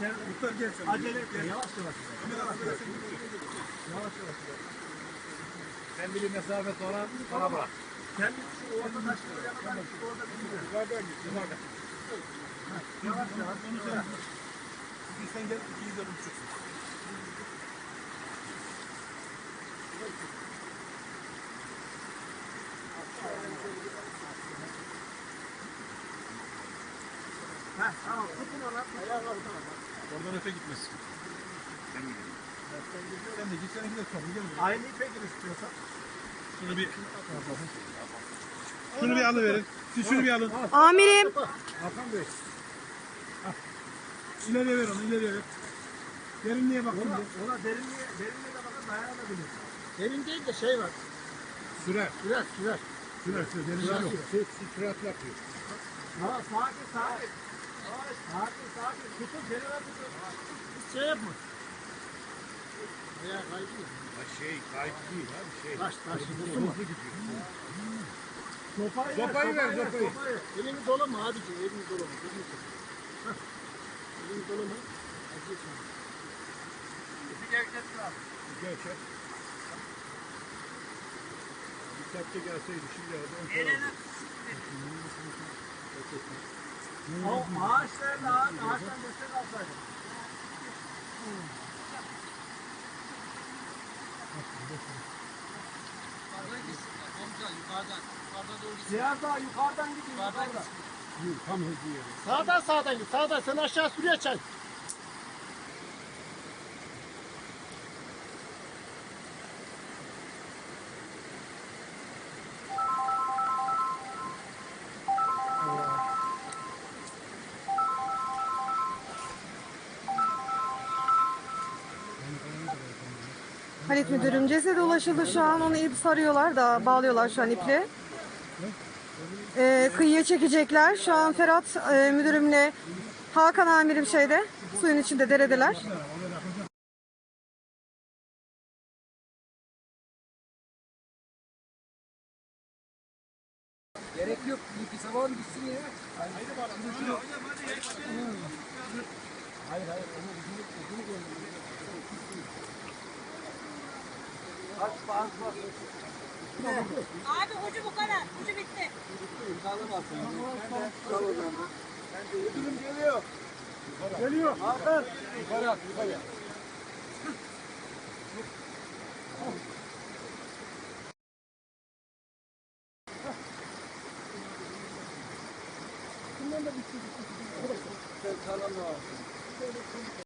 Sen Muhtar gel sen. Acele etme. Yavaş yavaş. Yavaş yavaş. Sen bir mesafe sonra bana bırak. Sen şu orta taşları yanına Orada bir yer. Yukarıdan git, yukarıdan. Yavaş yavaş. Onu sen. Sen gel, ikiyi de buluşursun. Heh, tamam. Tutun ona. Ayağa kalk. Oradan öte gitmesin. Sen gidin. Sen de git, seninki de. Aynı ipe gir istiyorsan. Şunu bir... Şunu bir alıverin. Siz şunu bir alın. Amirim. Hakan Bey. İleriye ver onu, ileriye ver. Derinliğe bakın. Ona, ona derinliğe, derinliğe de bakın dayanabilir. Derin değil de şey var. Sürer. Sürer, sürer. Sürer, sürer. Derinliğe yok. Süratli yapıyor. Sakin, sakin. Sakin, sakin. Tutun, kenara tutun. Şey yapma. Veya kaybıyor. Ha şey, kayıt değil abi şey. Taş, taş. Hızlı gidiyor. Sopayı, Sopayı ver, sopayı. Elini dolama abici, elini dolama. Elini dolama. Elini dolama. Acıyorsun. Gel çek. Dikkatli gelseydi şimdi orada. O ağaç nerede ağaç? Ağaçtan destek alsaydın. Biraz daha yukarıdan gidin. Yukarıdan. Tam hızlı yeri. Sağdan sağdan git. Sağdan sen aşağı sürüye çay. Halit müdürüm cesede ulaşıldı şu an. Onu ip sarıyorlar da bağlıyorlar şu an iple. Ee, kıyıya çekecekler. Şu an Ferhat e, müdürümle Hakan amirim şeyde suyun içinde deredeler. Gerek yok. Bir sabah gitsin ya. Hayır hayır. Onu ucunu, ucunu gönderiyor. Aç bak bak. Abi ucu bu kadar. Ucu bitti. Ödülüm geliyor. Geliyor. Hakan. Yukarı at, yukarı at. Sen kalan da var.